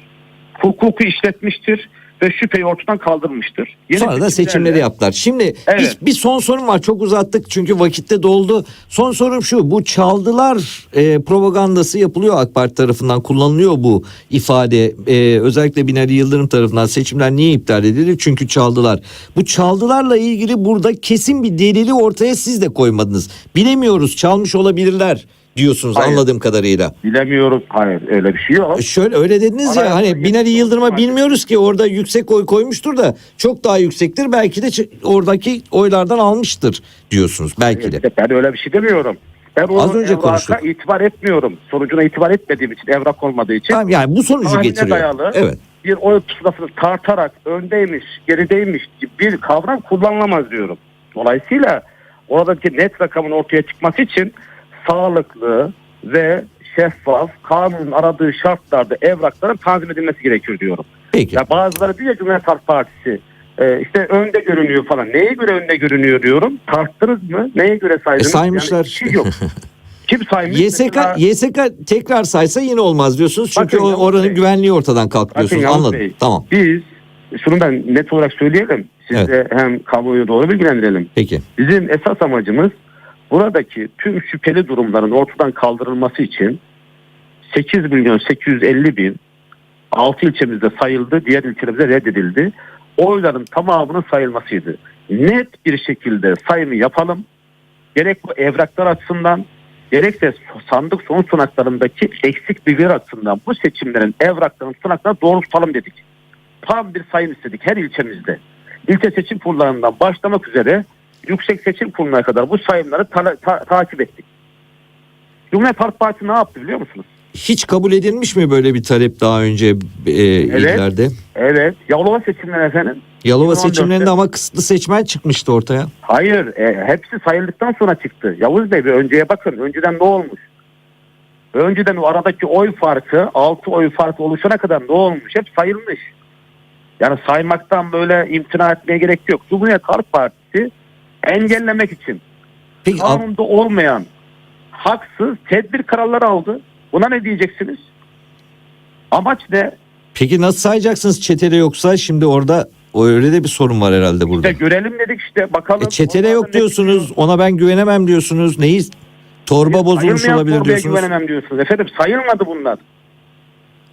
[SPEAKER 2] Hukuku işletmiştir ve şüpheyi ortadan kaldırmıştır. Yeni
[SPEAKER 1] Sonra da seçimleri yaptılar. Şimdi
[SPEAKER 2] Evet.
[SPEAKER 1] bir, bir son sorum var. Çok uzattık çünkü vakitte doldu. Son sorum şu. Bu çaldılar e, propagandası yapılıyor AK Parti tarafından. Kullanılıyor bu ifade. E, özellikle Binali Yıldırım tarafından seçimler niye iptal edildi? Çünkü çaldılar. Bu çaldılarla ilgili burada kesin bir delili ortaya siz de koymadınız. Bilemiyoruz çalmış olabilirler diyorsunuz
[SPEAKER 2] Hayır.
[SPEAKER 1] anladığım kadarıyla.
[SPEAKER 2] Bilemiyoruz. Hayır öyle bir şey yok.
[SPEAKER 1] Şöyle öyle dediniz ya
[SPEAKER 2] Anayasa
[SPEAKER 1] hani Binali Yıldırım'a bilmiyoruz ki orada yüksek oy koymuştur da çok daha yüksektir belki de oradaki oylardan almıştır diyorsunuz belki de.
[SPEAKER 2] Ben öyle bir şey demiyorum. Ben
[SPEAKER 1] Az
[SPEAKER 2] onun
[SPEAKER 1] önce
[SPEAKER 2] evraka
[SPEAKER 1] konuştuk.
[SPEAKER 2] itibar etmiyorum. Sonucuna itibar etmediğim için, evrak olmadığı için.
[SPEAKER 1] Tamam yani bu sonucu getiriyor.
[SPEAKER 2] dayalı.
[SPEAKER 1] Evet.
[SPEAKER 2] bir oy pusulasını tartarak öndeymiş, gerideymiş gibi bir kavram kullanılamaz diyorum. Dolayısıyla oradaki net rakamın ortaya çıkması için sağlıklı ve şeffaf, kanunun aradığı şartlarda evrakların tanzim edilmesi gerekiyor diyorum.
[SPEAKER 1] Peki.
[SPEAKER 2] Ya bazıları diyor ki Cumhuriyet Halk Partisi e, işte önde görünüyor falan. Neye göre önde görünüyor diyorum. Tarttınız mı? Neye göre saydınız?
[SPEAKER 1] E, saymışlar.
[SPEAKER 2] Yani şey yok. Kim saymış?
[SPEAKER 1] YSK,
[SPEAKER 2] Mesela-
[SPEAKER 1] YSK tekrar saysa yine olmaz diyorsunuz. Çünkü
[SPEAKER 2] Bakın
[SPEAKER 1] o oranın
[SPEAKER 2] Bey.
[SPEAKER 1] güvenliği ortadan kalk
[SPEAKER 2] Bakın
[SPEAKER 1] Anladım.
[SPEAKER 2] Bey,
[SPEAKER 1] Tamam.
[SPEAKER 2] Biz şunu ben net olarak söyleyelim. Siz de hem kamuoyu doğru bilgilendirelim.
[SPEAKER 1] Peki.
[SPEAKER 2] Bizim esas amacımız buradaki tüm şüpheli durumların ortadan kaldırılması için 8 milyon 850 bin 6 ilçemizde sayıldı, diğer ilçemizde reddedildi. Oyların tamamının sayılmasıydı. Net bir şekilde sayımı yapalım. Gerek bu evraklar açısından gerekse sandık sonuç sunaklarındaki eksik bilgiler açısından bu seçimlerin evrakların sunaklarına doğru tutalım dedik. Tam bir sayım istedik her ilçemizde. İlçe seçim kurullarından başlamak üzere yüksek seçim kuruluna kadar bu sayımları ta- ta- takip ettik. Cumhuriyet Halk Partisi ne yaptı biliyor musunuz?
[SPEAKER 1] Hiç kabul edilmiş mi böyle bir talep daha önce e, illerde?
[SPEAKER 2] Evet. Yalova seçimleri efendim.
[SPEAKER 1] Yalova
[SPEAKER 2] 2014'te.
[SPEAKER 1] seçimlerinde ama kısıtlı seçmen çıkmıştı ortaya.
[SPEAKER 2] Hayır. e, hepsi sayıldıktan sonra çıktı. Yavuz Bey bir önceye bakın. Önceden ne olmuş? Önceden o aradaki oy farkı 6 oy farkı oluşana kadar ne olmuş? Hep sayılmış. Yani saymaktan böyle imtina etmeye gerek yok. Cumhuriyet Halk Partisi engellemek için
[SPEAKER 1] Peki Ab-
[SPEAKER 2] kanunda olmayan haksız tedbir kararları aldı. Buna ne diyeceksiniz? Amaç ne?
[SPEAKER 1] Peki nasıl sayacaksınız çetede yoksa şimdi orada o öyle de bir sorun var herhalde burada.
[SPEAKER 2] İşte görelim dedik işte bakalım.
[SPEAKER 1] E çetede
[SPEAKER 2] Onlardan
[SPEAKER 1] yok
[SPEAKER 2] ne
[SPEAKER 1] diyorsunuz. Ona ben güvenemem diyorsunuz. Neyi torba bozulmuş
[SPEAKER 2] Sayılmayan
[SPEAKER 1] olabilir
[SPEAKER 2] torbaya
[SPEAKER 1] diyorsunuz.
[SPEAKER 2] güvenemem diyorsunuz. Efendim sayılmadı bunlar.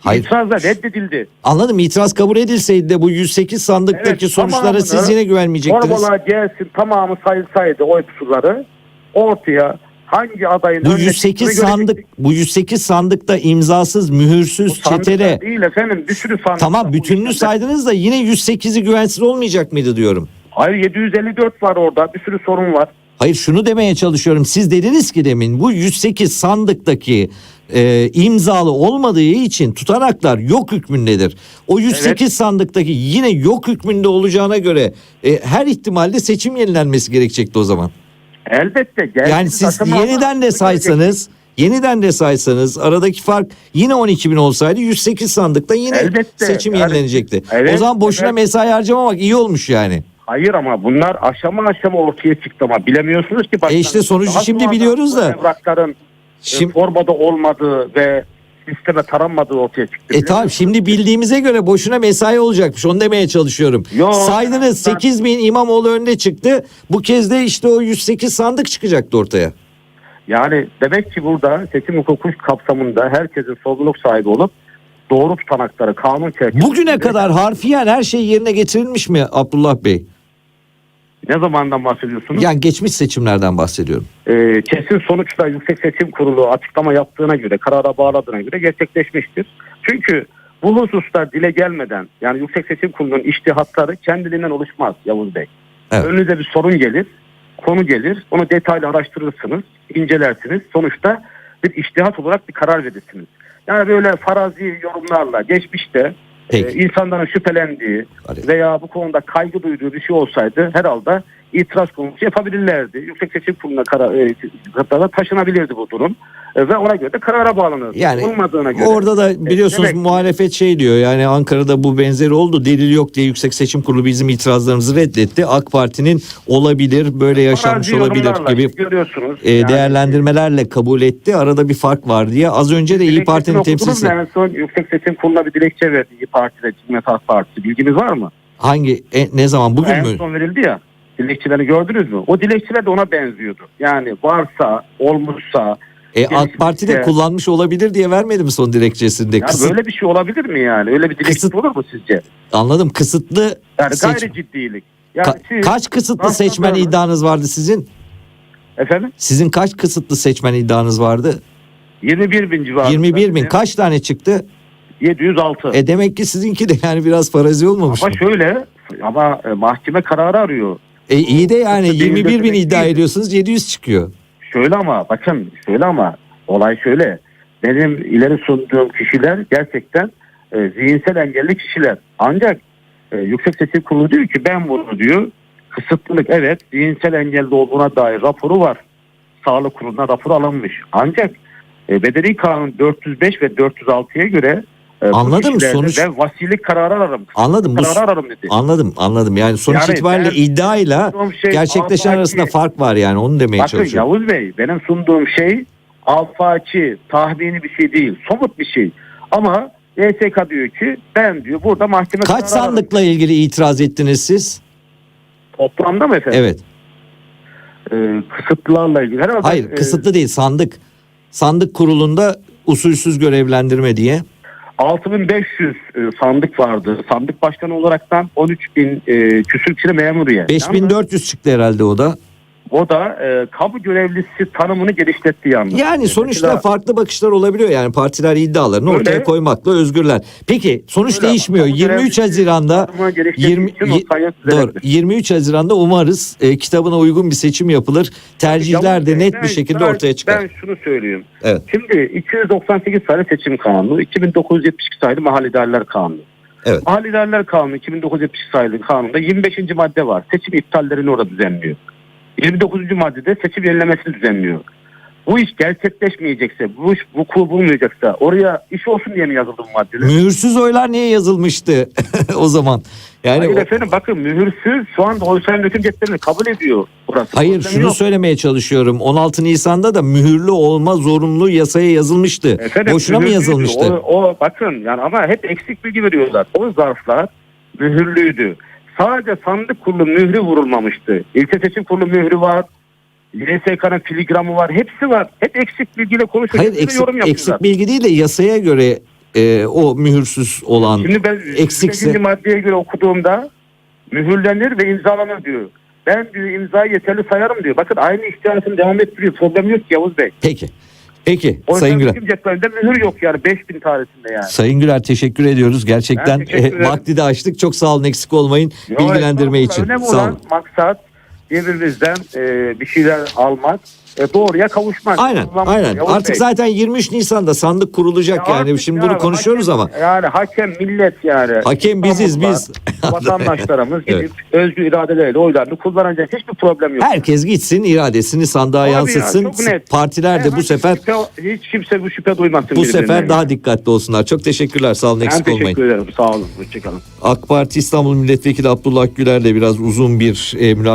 [SPEAKER 1] Hayır.
[SPEAKER 2] İtirazla reddedildi.
[SPEAKER 1] Anladım. İtiraz kabul edilseydi de bu 108 sandıktaki
[SPEAKER 2] Evet,
[SPEAKER 1] sonuçlara siz yine güvenmeyecektiniz.
[SPEAKER 2] Torbalar gelsin tamamı sayılsaydı oy pusuları ortaya hangi adayın
[SPEAKER 1] Bu
[SPEAKER 2] önüne
[SPEAKER 1] 108
[SPEAKER 2] çıktığını
[SPEAKER 1] sandık
[SPEAKER 2] görecektik.
[SPEAKER 1] bu 108 sandıkta imzasız,
[SPEAKER 2] Bu
[SPEAKER 1] mühürsüz,
[SPEAKER 2] sandıklar
[SPEAKER 1] çetele.
[SPEAKER 2] değil efendim bir sürü sandık.
[SPEAKER 1] Tamam
[SPEAKER 2] bu
[SPEAKER 1] bütününü saydınız da yine 108'i güvensiz olmayacak mıydı diyorum.
[SPEAKER 2] Hayır 754 var orada bir sürü sorun var.
[SPEAKER 1] Hayır şunu demeye çalışıyorum. Siz dediniz ki demin bu 108 sandıktaki e, imzalı olmadığı için tutanaklar yok hükmündedir. O 108 sandıktaki yine yok hükmünde olacağına göre e, her ihtimalle seçim yenilenmesi gerekecekti o zaman.
[SPEAKER 2] Elbette.
[SPEAKER 1] Yani siz yeniden de saysanız yeniden de saysanız aradaki fark yine 12 bin olsaydı 108 sandıkta yine
[SPEAKER 2] Elbette.
[SPEAKER 1] seçim
[SPEAKER 2] Yani-
[SPEAKER 1] yenilenecekti.
[SPEAKER 2] Evet,
[SPEAKER 1] o zaman boşuna
[SPEAKER 2] evet.
[SPEAKER 1] mesai harcamamak iyi olmuş yani.
[SPEAKER 2] Hayır ama bunlar aşama aşama ortaya çıktı ama bilemiyorsunuz ki. baştan.
[SPEAKER 1] E işte sonucu
[SPEAKER 2] Daha
[SPEAKER 1] şimdi biliyoruz da.
[SPEAKER 2] Evrakların
[SPEAKER 1] Şimdi
[SPEAKER 2] e, torbada olmadığı ve sisteme taranmadığı ortaya çıktı.
[SPEAKER 1] E tamam şimdi bildiğimize göre boşuna mesai olacakmış onu demeye çalışıyorum.
[SPEAKER 2] Yok,
[SPEAKER 1] Saydınız
[SPEAKER 2] ben-
[SPEAKER 1] 8 bin İmamoğlu önde çıktı. Bu kez de işte o 108 sandık çıkacaktı ortaya.
[SPEAKER 2] Yani demek ki burada seçim hukuku kapsamında herkesin sorumluluk sahibi olup doğru tutanakları kanun çerçevesinde
[SPEAKER 1] Bugüne kadar harfiyen her şey yerine getirilmiş mi Abdullah Bey?
[SPEAKER 2] Ne zamandan bahsediyorsunuz?
[SPEAKER 1] Yani geçmiş seçimlerden bahsediyorum.
[SPEAKER 2] Ee, kesin sonuçta Yüksek Seçim Kurulu açıklama yaptığına göre, karara bağladığına göre gerçekleşmiştir. Çünkü bu hususlar dile gelmeden yani Yüksek Seçim Kurulu'nun iştihatları kendiliğinden oluşmaz Yavuz Bey.
[SPEAKER 1] Evet.
[SPEAKER 2] Önünüze bir sorun gelir, konu gelir, onu detaylı araştırırsınız, incelersiniz. Sonuçta bir iştihat olarak bir karar verirsiniz. Yani böyle farazi yorumlarla geçmişte
[SPEAKER 1] Peki.
[SPEAKER 2] e, insanların şüphelendiği veya bu konuda kaygı duyduğu bir şey olsaydı herhalde itiraz konusu yapabilirlerdi. Yüksek Seçim Kurulu'na karar, e, taşınabilirdi bu durum. E, ve ona göre de karara bağlanırdı.
[SPEAKER 1] Yani
[SPEAKER 2] Olmadığına göre.
[SPEAKER 1] Orada da biliyorsunuz
[SPEAKER 2] demek ki-
[SPEAKER 1] muhalefet şey diyor yani Ankara'da bu benzeri oldu delil yok diye Yüksek Seçim Kurulu bizim itirazlarımızı reddetti. AK Parti'nin olabilir böyle yaşanmış olabilir gibi
[SPEAKER 2] görüyorsunuz.
[SPEAKER 1] e,
[SPEAKER 2] Yani-
[SPEAKER 1] değerlendirmelerle kabul etti. Arada bir fark var diye. Az önce de İyi Parti'nin temsilcisi?
[SPEAKER 2] En son Yüksek Seçim Kurulu'na bir dilekçe verdi İyi Parti ve Cumhuriyet Halk Partisi. Bilginiz var mı?
[SPEAKER 1] hangi e, ne zaman bugün
[SPEAKER 2] en
[SPEAKER 1] mü?
[SPEAKER 2] son verildi ya. Dilekçelerini gördünüz mü? O dilekçeler de ona benziyordu. Yani varsa, olmuşsa.
[SPEAKER 1] E, AK Parti de kullanmış olabilir diye vermedi mi son dilekçesinde?
[SPEAKER 2] Ya
[SPEAKER 1] Kısıt,
[SPEAKER 2] böyle bir şey olabilir mi yani? Öyle bir dilekçe
[SPEAKER 1] Kısıt-
[SPEAKER 2] olur mu sizce?
[SPEAKER 1] anladım. Kısıtlı
[SPEAKER 2] Yani
[SPEAKER 1] seç-
[SPEAKER 2] gayri ciddilik. Yani
[SPEAKER 1] Ka-
[SPEAKER 2] siz,
[SPEAKER 1] kaç kısıtlı seçmen
[SPEAKER 2] böyle?
[SPEAKER 1] iddianız vardı sizin?
[SPEAKER 2] efendim
[SPEAKER 1] Sizin kaç kısıtlı seçmen iddianız vardı?
[SPEAKER 2] 21 bin civarında.
[SPEAKER 1] 21 bin. Kaç tane çıktı?
[SPEAKER 2] 706.
[SPEAKER 1] E demek ki sizinki de yani biraz farazi olmamış
[SPEAKER 2] ama
[SPEAKER 1] mı?
[SPEAKER 2] şöyle ama e, mahkeme kararı arıyor.
[SPEAKER 1] E iyi de yani
[SPEAKER 2] Değil
[SPEAKER 1] 21 bin iddia ediyorsunuz 700 çıkıyor.
[SPEAKER 2] Şöyle ama bakın şöyle ama olay şöyle. Benim ileri sunduğum kişiler gerçekten e, zihinsel engelli kişiler. Ancak e, Yüksek Seçim Kurulu diyor ki ben bunu diyor kısıtlılık evet zihinsel engelli olduğuna dair raporu var. Sağlık Kurulu'na rapor alınmış. Ancak e, Bedeli Kanun 405 ve 406'ya göre e, bu
[SPEAKER 1] Anladım, sonuç-
[SPEAKER 2] Ben vasilik kararı ararım.
[SPEAKER 1] Anladım bu
[SPEAKER 2] Kararı ararım dedi.
[SPEAKER 1] anladım anladım. Yani sonuç
[SPEAKER 2] Yani
[SPEAKER 1] itibariyle
[SPEAKER 2] ben-
[SPEAKER 1] iddiayla
[SPEAKER 2] şey
[SPEAKER 1] gerçekleşen
[SPEAKER 2] afaki-
[SPEAKER 1] arasında fark var yani onu demeye
[SPEAKER 2] Bakın
[SPEAKER 1] çalışıyorum.
[SPEAKER 2] Yavuz Bey benim sunduğum şey alfaki, tahmini bir şey değil. Somut bir şey. Ama YSK diyor ki ben diyor burada mahkeme
[SPEAKER 1] Kaç
[SPEAKER 2] kararı ararım.
[SPEAKER 1] sandıkla ilgili itiraz ettiniz siz?
[SPEAKER 2] Toplamda mı efendim?
[SPEAKER 1] Evet.
[SPEAKER 2] Ee, kısıtlılarla ilgili. Herhalde,
[SPEAKER 1] Hayır
[SPEAKER 2] e,
[SPEAKER 1] kısıtlı değil sandık. Sandık kurulunda usulsüz görevlendirme diye.
[SPEAKER 2] 6500 e, sandık vardı. Sandık başkanı olaraktan 13 bin e, küsür kişi. Yalnız
[SPEAKER 1] 5400 çıktı herhalde o da.
[SPEAKER 2] O da e, kamu görevlisi tanımını genişletti yalnız.
[SPEAKER 1] Yani sonuçta
[SPEAKER 2] mesela-
[SPEAKER 1] farklı bakışlar olabiliyor yani partiler iddialarını
[SPEAKER 2] Öyle.
[SPEAKER 1] ortaya koymakla özgürler. Peki sonuç
[SPEAKER 2] Öyle
[SPEAKER 1] değişmiyor.
[SPEAKER 2] kamu
[SPEAKER 1] 23
[SPEAKER 2] görevlisi
[SPEAKER 1] Haziran'da
[SPEAKER 2] tanımını genişlettiği
[SPEAKER 1] 20
[SPEAKER 2] için o sayı
[SPEAKER 1] Doğru.
[SPEAKER 2] düzelebilir.
[SPEAKER 1] 23 Haziran'da umarız e, kitabına uygun bir seçim yapılır. Tercihler de net
[SPEAKER 2] ben-
[SPEAKER 1] bir şekilde
[SPEAKER 2] ben-
[SPEAKER 1] ortaya çıkar.
[SPEAKER 2] Ben şunu söyleyeyim.
[SPEAKER 1] Evet.
[SPEAKER 2] Şimdi 298 sayılı seçim kanunu, 2972 sayılı mahalle idareler kanunu.
[SPEAKER 1] Evet.
[SPEAKER 2] Mahalle idareler kanunu 2972 sayılı kanunda 25. madde var. Seçim iptallerini orada düzenliyor. 29. maddede seçim yenilemesini düzenliyor. Bu iş gerçekleşmeyecekse, bu iş vuku bulmayacaksa oraya iş olsun diye mi yazıldı bu maddeler?
[SPEAKER 1] Mühürsüz oylar niye yazılmıştı o zaman? Yani
[SPEAKER 2] Hayır
[SPEAKER 1] o-
[SPEAKER 2] efendim bakın mühürsüz şu anda hüküm cetvelini kabul ediyor burası.
[SPEAKER 1] Hayır şunu
[SPEAKER 2] yok.
[SPEAKER 1] söylemeye çalışıyorum. 16 Nisan'da da mühürlü olma zorunlu yasaya yazılmıştı.
[SPEAKER 2] Efendim,
[SPEAKER 1] Boşuna mı yazılmıştı?
[SPEAKER 2] O, o bakın yani ama hep eksik bilgi veriyorlar. O zarflar mühürlüydü. Sadece sandık kurulu mührü vurulmamıştı. İlçe seçim kurulu mührü var. YSK'nın filigramı var. Hepsi var. Hep eksik bilgiyle konuşuyor.
[SPEAKER 1] Hayır eksik,
[SPEAKER 2] yorum yapıyorlar.
[SPEAKER 1] eksik bilgi değil de yasaya göre e, o mühürsüz olan
[SPEAKER 2] Şimdi ben
[SPEAKER 1] eksikse-
[SPEAKER 2] 8. maddeye göre okuduğumda mühürlenir ve imzalanır diyor. Ben diyor imzayı yeterli sayarım diyor. Bakın aynı istiharasını devam ettiriyor. Problem yok Yavuz Bey.
[SPEAKER 1] Peki. Peki
[SPEAKER 2] O
[SPEAKER 1] Sayın Güler.
[SPEAKER 2] cetvelinde mühür yok yani 5000 tarihinde yani.
[SPEAKER 1] Sayın Güler teşekkür ediyoruz. Gerçekten
[SPEAKER 2] teşekkür
[SPEAKER 1] e,
[SPEAKER 2] ederim.
[SPEAKER 1] vakti de açtık. Çok sağ olun eksik olmayın
[SPEAKER 2] Yo,
[SPEAKER 1] bilgilendirme için.
[SPEAKER 2] Önemli
[SPEAKER 1] Sağ
[SPEAKER 2] olan
[SPEAKER 1] olun.
[SPEAKER 2] maksat birbirimizden e, bir şeyler almak, e, doğruya kavuşmak.
[SPEAKER 1] Aynen
[SPEAKER 2] Kullanmak.
[SPEAKER 1] aynen.
[SPEAKER 2] Yavuz
[SPEAKER 1] Artık
[SPEAKER 2] Bey.
[SPEAKER 1] zaten 23 Nisan'da sandık kurulacak
[SPEAKER 2] Ya
[SPEAKER 1] yani. Şimdi
[SPEAKER 2] ya,
[SPEAKER 1] bunu konuşuyoruz
[SPEAKER 2] hakem-
[SPEAKER 1] ama.
[SPEAKER 2] Yani hakem millet yani.
[SPEAKER 1] Hakem biziz biz.
[SPEAKER 2] Vatandaşlarımız
[SPEAKER 1] Evet.
[SPEAKER 2] gidip özgür iradeleriyle oylarını kullanacak hiçbir problem yok.
[SPEAKER 1] Herkes gitsin iradesini sandığa
[SPEAKER 2] ya,
[SPEAKER 1] yansıtsın.
[SPEAKER 2] net.
[SPEAKER 1] Partiler de bu sefer
[SPEAKER 2] şüphe- hiç kimse bu şüphe duymasın.
[SPEAKER 1] bu sefer daha dikkatli olsunlar. Çok teşekkürler. Sağ olun
[SPEAKER 2] Ben
[SPEAKER 1] eksik
[SPEAKER 2] teşekkür
[SPEAKER 1] olmayın.
[SPEAKER 2] ederim. Sağ olun. Hoşçakalın.
[SPEAKER 1] AK Parti İstanbul Milletvekili Abdullah Güler'le biraz uzun bir e, mülakat